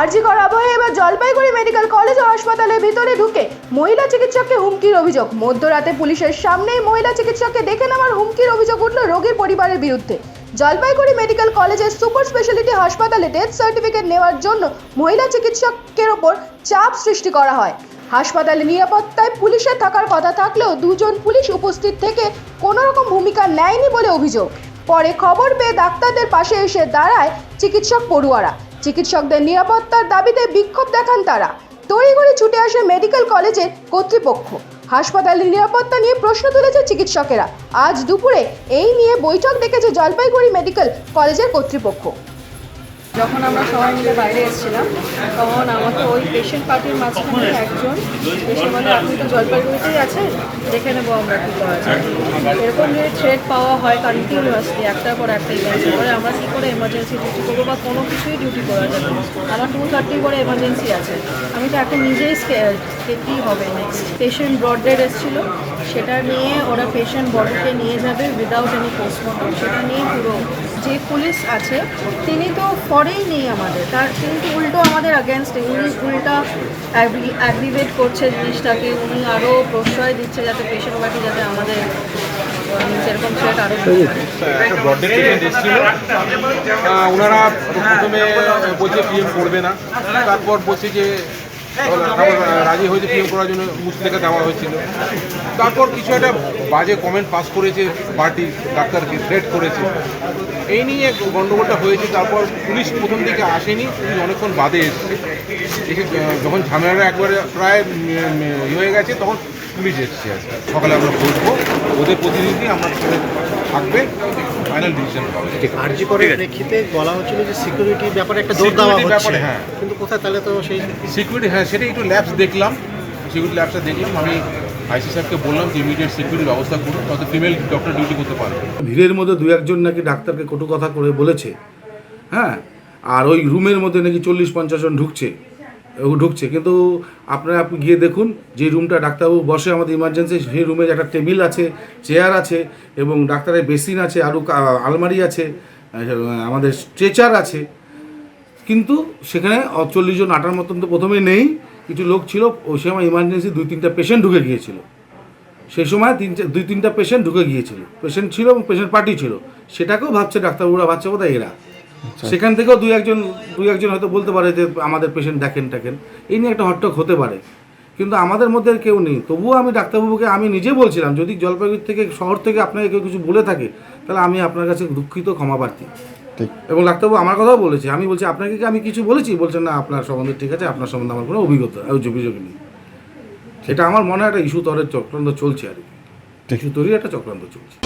আরজি কর আবহে এবার জলপাইগুড়ি মেডিকেল কলেজ ও হাসপাতালের ভিতরে ঢুকে মহিলা চিকিৎসককে হুমকির অভিযোগ। মধ্যরাতে পুলিশের সামনেই মহিলা চিকিৎসককে দেখে নেওয়ার হুমকির অভিযোগ উঠল রোগীর পরিবারের বিরুদ্ধে। Jalpaiguri medical college super speciality হাসপাতালে ডেথ সার্টিফিকেট নেওয়ার জন্য মহিলা চিকিৎসকের ওপর চাপ সৃষ্টি করা হয়। হাসপাতালে নিরাপত্তায় পুলিশের থাকার কথা থাকলেও দুজন পুলিশ উপস্থিত থেকে কোনো রকম ভূমিকা নেয়নি বলে অভিযোগ। পরে খবর পেয়ে ডাক্তারদের পাশে এসে দাঁড়ায় চিকিৎসক পড়ুয়ারা। চিকিৎসকদের নিরাপত্তার দাবিতে বিক্ষোভ দেখান তারা। তড়িঘড়ি ছুটে আসে মেডিকেল কলেজের কর্তৃপক্ষ। হাসপাতালের নিরাপত্তা নিয়ে প্রশ্ন তুলেছে চিকিৎসকেরা। আজ দুপুরে এই নিয়ে বৈঠক ডেকেছে জলপাইগুড়ি মেডিকেল কলেজের কর্তৃপক্ষ। যখন আমরা সবাই মিলে বাইরে এসেছিলাম, তখন আমাকে ওই পেশেন্ট পার্টির মাঝখানে একজন এসে বলে আপনি তো জলপাইগুড়িতেই আছেন, দেখে নেব আমরা কী করা যায়। এরকম যদি থ্রেড পাওয়া হয় কন্টিনিউয়াসলি একটার পর একটা ইভেন্ট পরে আমরা কী করে এমার্জেন্সি ডিউটি করব বা কোনো কিছুই ডিউটি করা যাবে আমার টু থার্টি করে এমার্জেন্সি আছে। আমি তো এখন নিজেই কী হবে নেক্সট পেশেন্ট ব্রড ডেড এসেছিল, সেটা নিয়ে ওরা পেশেন্ট বডিকে নিয়ে যাবে উইদাউট এনি পোস্টমর্টম সেটা নিয়ে পুরো যে পুলিশ আছে, তিনি তো ফরেই নেই আমাদের। তার কিন্তু উল্টো আমাদের অ্যাগেনস্টে উনি উল্টা অ্যাগ্রিভেট করছে জিনিসটাকে। উনি আরও প্রশ্রয় দিচ্ছে যাতে পেশেন্ট বাকি যাতে আমাদের সেরকম সেট আরও ওনারা প্রথমে বলছে পিএম করবে না। তারপর বলছে যে রাজি হয়েছে পিএম করার জন্য মুসলিকা দেওয়া হয়েছিল। তারপর কিছু একটা বাজে কমেন্ট পাস করেছে পার্টি ডাক্তারকে থ্রেট করেছে। এই নিয়ে গণ্ডগোলটা হয়েছে তারপর পুলিশ প্রথম দিকে আসেনি পুলিশ অনেকক্ষণ বাদে এসছে। এসে যখন ঝামেলাটা একবারে প্রায় হয়ে গেছে তখন পুলিশ এসছে সকালে আমরা বসবো ওদের প্রতিনিধি আমরা থাকবে। ফাইনাল ডিসিশন হবে। আরজি করে প্রেক্ষিতে বলা হচ্ছিল যে সিকিউরিটির ব্যাপারে একটা জোর দেওয়া হচ্ছে। হ্যাঁ। কিন্তু কোথায়? তাহলে তো সেই সিকিউরিটি হ্যাঁ সেটা একটু ল্যাবস দেখলাম। সিকিউরিটি ল্যাবসটা দেখলাম। আমি আইসি সাহেবকে বললাম যে ইমিডিয়েট সিকিউরিটি ব্যবস্থা করুন তাতে ফিমেল ডক্টর ডিউটি করতে পারবে। ভিড়ের মধ্যে দু একজন নাকি ডাক্তারকে কটু কথা করে বলেছে হ্যাঁ? আর ওই রুমের মধ্যে নাকি চল্লিশ পঞ্চাশ জন ঢুকছে। ঢুকছে। কিন্তু আপনারা আপনি গিয়ে দেখুন, যে রুমটা ডাক্তারবাবু বসে, আমাদের ইমার্জেন্সি সেই রুমে একটা টেবিল আছে চেয়ার আছে, এবং ডাক্তারের বেসিন আছে আরও আলমারি আছে আমাদের স্ট্রেচার আছে। কিন্তু সেখানে চল্লিশ জন আটার মতন তো প্রথমে নেই, কিছু লোক ছিল, ওই সময় ইমার্জেন্সি দুই তিনটা পেশেন্ট ঢুকে গিয়েছিল। সেই সময় তিন দুই তিনটা পেশেন্ট ঢুকে গিয়েছিল। পেশেন্ট ছিল এবং পেশেন্ট পার্টি ছিল। সেটাকেও ভাবছে ডাক্তারবাবুরা, ভাবছে বোধহয় এরা। সেখান থেকেও দুই একজন দুই একজন হয়তো বলতে পারে যে আমাদের পেশেন্ট দেখেন টাকেন। এই নিয়ে একটা হট্টক হতে পারে। কিন্তু আমাদের মধ্যে আর কেউ নেই। তবুও আমি ডাক্তারবাবুকে আমি নিজে বলছিলাম যদি জলপাইগুড়ি থেকে শহর থেকে আপনাকে কেউ কিছু বলে থাকে তাহলে আমি আপনার কাছে দুঃখিত ক্ষমা প্রার্থী। এবং ডাক্তারবাবু আমার কথাও বলেছে। আমি বলছি আপনাকে কি আমি কিছু বলেছি? বলছেন না আপনার সম্বন্ধে ঠিক আছে আপনার সম্বন্ধে আমার কোনো অভিজ্ঞতা অভিযোগ নেই। সেটা আমার মনে হয় একটা ইস্যু তরের চক্রান্ত চলছে আর কি। ইস্যু তৈরি একটা চক্রান্ত চলছে।